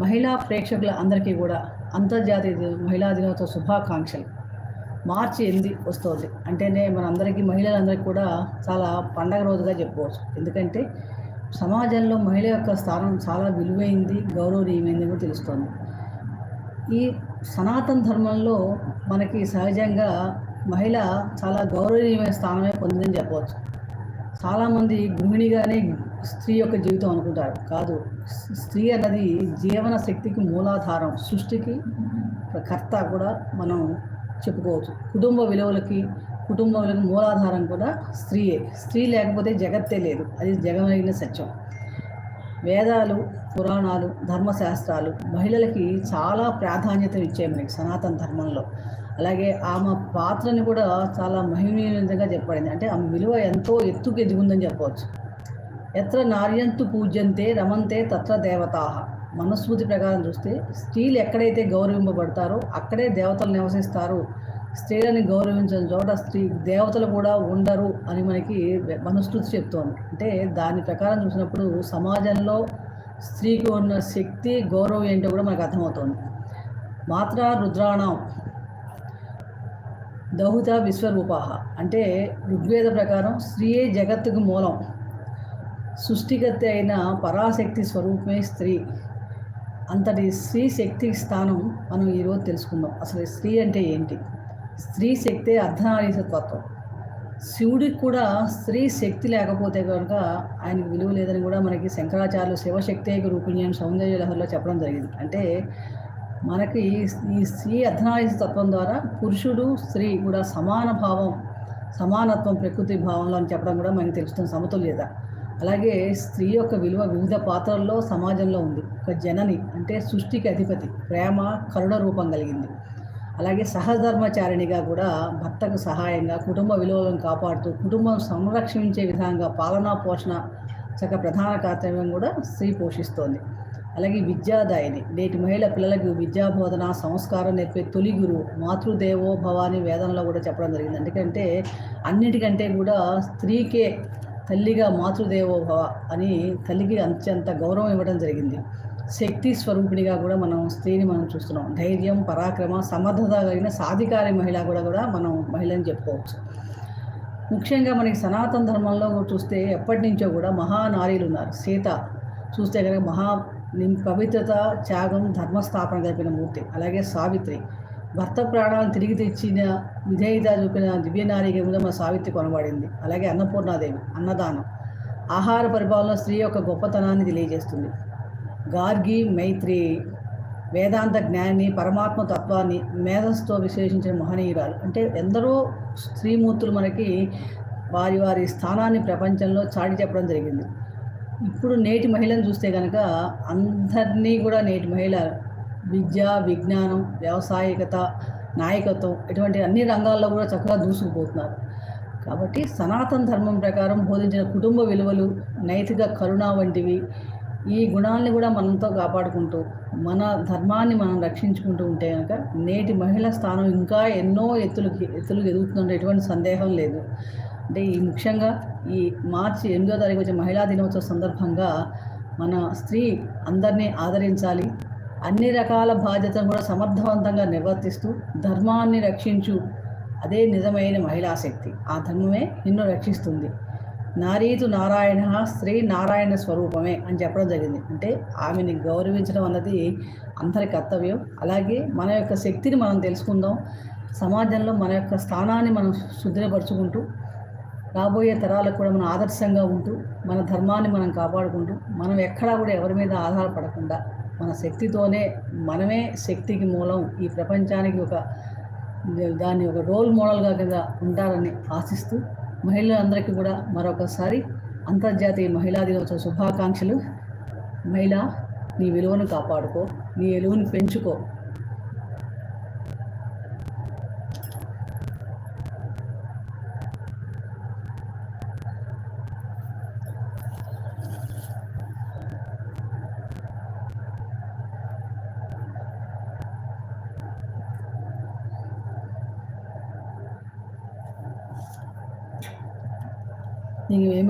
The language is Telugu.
మహిళా ప్రేక్షకుల అందరికీ కూడా అంతర్జాతీయ మహిళా దినోత్సవ శుభాకాంక్షలు. మార్చి ఎనిమిది వస్తుంది. అంటేనే మనందరికీ మహిళలందరికీ కూడా చాలా పండగ రోజుగా చెప్పుకోవచ్చు. ఎందుకంటే సమాజంలో మహిళ యొక్క స్థానం చాలా విలువైంది గౌరవనీయమైంది కూడా తెలుస్తుంది. ఈ సనాతన ధర్మంలో మనకి సహజంగా మహిళ చాలా గౌరవనీయమైన స్థానమే పొందిందని చెప్పవచ్చు. చాలామంది గృహిణిగానే స్త్రీ యొక్క జీవితం అనుకుంటారు. కాదు. స్త్రీ అన్నది జీవన శక్తికి మూలాధారం. సృష్టికి కర్త కూడా మనం చెప్పుకోవచ్చు. కుటుంబ విలువలకి కుటుంబ విలువలకు మూలాధారం కూడా స్త్రీయే. స్త్రీ లేకపోతే జగత్తే లేదు. అది జగమైన సత్యం. వేదాలు పురాణాలు ధర్మశాస్త్రాలు మహిళలకి చాలా ప్రాధాన్యత ఇచ్చాయి మనకి సనాతన ధర్మంలో. అలాగే ఆమె పాత్రని కూడా చాలా మహిమీయంగా చెప్పబడింది. అంటే ఆమె విలువ ఎంతో ఎత్తుకు ఎదిగుందని చెప్పవచ్చు. ఎత్ర నార్యంతు పూజ్యంతే రమంతే తత్ర దేవతా. మనస్మృతి ప్రకారం చూస్తే స్త్రీలు ఎక్కడైతే గౌరవింపబడతారో అక్కడే దేవతలు నివసిస్తారు. స్త్రీలని గౌరవించిన చోట స్త్రీ దేవతలు కూడా ఉండరు అని మనకి మనుస్మృతి చెప్తోంది. అంటే దాని ప్రకారం చూసినప్పుడు సమాజంలో స్త్రీకి ఉన్న శక్తి గౌరవం ఏంటో కూడా మనకు అర్థమవుతుంది. మాత్ర రుద్రాణం దహుత విశ్వరూపాహ అంటే ఋగ్వేద ప్రకారం స్త్రీయే జగత్తుకు మూలం. సృష్టిగతి అయిన పరాశక్తి స్వరూపమే స్త్రీ. అంతటి స్త్రీ శక్తి స్థానం మనం ఈరోజు తెలుసుకుందాం. అసలు స్త్రీ అంటే ఏంటి? స్త్రీ శక్తే అర్ధనారీసత్వత్వం శివుడికి కూడా స్త్రీ శక్తి లేకపోతే కనుక ఆయనకు విలువ లేదని కూడా మనకి శంకరాచార్యులు శివశక్తి రూపిణి అని సౌందర్య లహరిలో చెప్పడం జరిగింది. అంటే మనకి ఈ స్త్రీ అర్ధనారీస తత్వం ద్వారా పురుషుడు స్త్రీ కూడా సమాన భావం సమానత్వం ప్రకృతి భావంలో అని చెప్పడం కూడా మనకి తెలుస్తుంది. సమతుల్యత. అలాగే స్త్రీ యొక్క విలువ వివిధ పాత్రల్లో సమాజంలో ఉంది. ఒక జనని అంటే సృష్టికి అధిపతి ప్రేమ కరుణ రూపం కలిగింది. అలాగే సహధర్మచారిణిగా కూడా భర్తకు సహాయంగా కుటుంబ విలువలను కాపాడుతూ కుటుంబం సంరక్షించే విధంగా పాలనా పోషణ చక్క ప్రధాన కర్తవ్యం కూడా స్త్రీ పోషిస్తోంది. అలాగే విద్యాదాయిని నేటి మహిళ పిల్లలకు విద్యాబోధన సంస్కారం నేర్పే తొలి గురువు మాతృదేవో భవాని వేదనలో కూడా చెప్పడం జరిగింది. ఎందుకంటే అన్నిటికంటే కూడా స్త్రీకే తల్లిగా మాతృదేవో భవ అని తల్లికి అత్యంత గౌరవం ఇవ్వడం జరిగింది. శక్తి స్వరూపిణిగా కూడా మనం స్త్రీని మనం చూస్తున్నాం. ధైర్యం పరాక్రమ సమర్థత కలిగిన సాధికారి మహిళ కూడా కూడా మనం మహిళని చెప్పుకోవచ్చు. ముఖ్యంగా మనకి సనాతన ధర్మంలో చూస్తే ఎప్పటి నుంచో కూడా మహానారీలు ఉన్నారు. సీత చూస్తే కనుక మహా పవిత్రత త్యాగం ధర్మస్థాపన జరిపిన మూర్తి. అలాగే సావిత్రి భర్త ప్రాణాలను తిరిగి తెచ్చిన విధేయత చూపిన దివ్యనారిగా కూడా మన సావిత్రి కొనబడింది. అలాగే అన్నపూర్ణాదేవి అన్నదానం. ఆహార పరిపాలన స్త్రీ యొక్క గొప్పతనాన్ని తెలియజేస్తుంది. గార్గి మైత్రి వేదాంత జ్ఞాని పరమాత్మ తత్వాన్ని మేధస్తో విశ్లేషించిన మహనీయురాలు. అంటే ఎందరో స్త్రీమూర్తులు మనకి వారి వారి స్థానాన్ని ప్రపంచంలో చాటి చెప్పడం జరిగింది. ఇప్పుడు నేటి మహిళను చూస్తే కనుక అందరినీ కూడా నేటి మహిళ విద్య విజ్ఞానం వ్యవసాయకత నాయకత్వం ఇటువంటి అన్ని రంగాల్లో కూడా చక్కగా దూసుకుపోతున్నారు. కాబట్టి సనాతన ధర్మం ప్రకారం బోధించిన కుటుంబ విలువలు నైతిక కరుణ వంటివి ఈ గుణాలని కూడా మనంతో కాపాడుకుంటూ మన ధర్మాన్ని మనం రక్షించుకుంటూ ఉంటే కనుక నేటి మహిళ స్థానం ఇంకా ఎన్నో ఎత్తులు ఎత్తులు ఎదుగుతుందంటే ఎటువంటి సందేహం లేదు. అంటే ఈ ముఖ్యంగా ఈ మార్చి ఎనిమిదో తారీఖు వచ్చే మహిళా దినోత్సవ సందర్భంగా మన స్త్రీ అందరినీ ఆదరించాలి. అన్ని రకాల బాధ్యతను కూడా సమర్థవంతంగా నిర్వర్తిస్తూ ధర్మాన్ని రక్షించు. అదే నిజమైన మహిళా శక్తి. ఆ ధర్మమే నిన్ను రక్షిస్తుంది. నారీతు నారాయణ స్త్రీ నారాయణ స్వరూపమే అని చెప్పడం జరిగింది. అంటే ఆమెని గౌరవించడం అన్నది అందరి కర్తవ్యం. అలాగే మన యొక్క శక్తిని మనం తెలుసుకుందాం. సమాజంలో మన యొక్క స్థానాన్ని మనం సుదృఢపరుచుకుంటూ రాబోయే తరాలకు కూడా మనం ఆదర్శంగా ఉంటూ మన ధర్మాన్ని మనం కాపాడుకుంటూ మనం ఎక్కడా కూడా ఎవరి మీద ఆధారపడకుండా మన శక్తితోనే మనమే శక్తికి మూలం. ఈ ప్రపంచానికి ఒక దాన్ని ఒక రోల్ మోడల్గా కింద ఉంటారని ఆశిస్తూ మహిళలందరికీ కూడా మరొకసారి అంతర్జాతీయ మహిళా దినోత్సవ శుభాకాంక్షలు. మహిళ నీ విలువను కాపాడుకో నీ విలువను పెంచుకో. 那个原本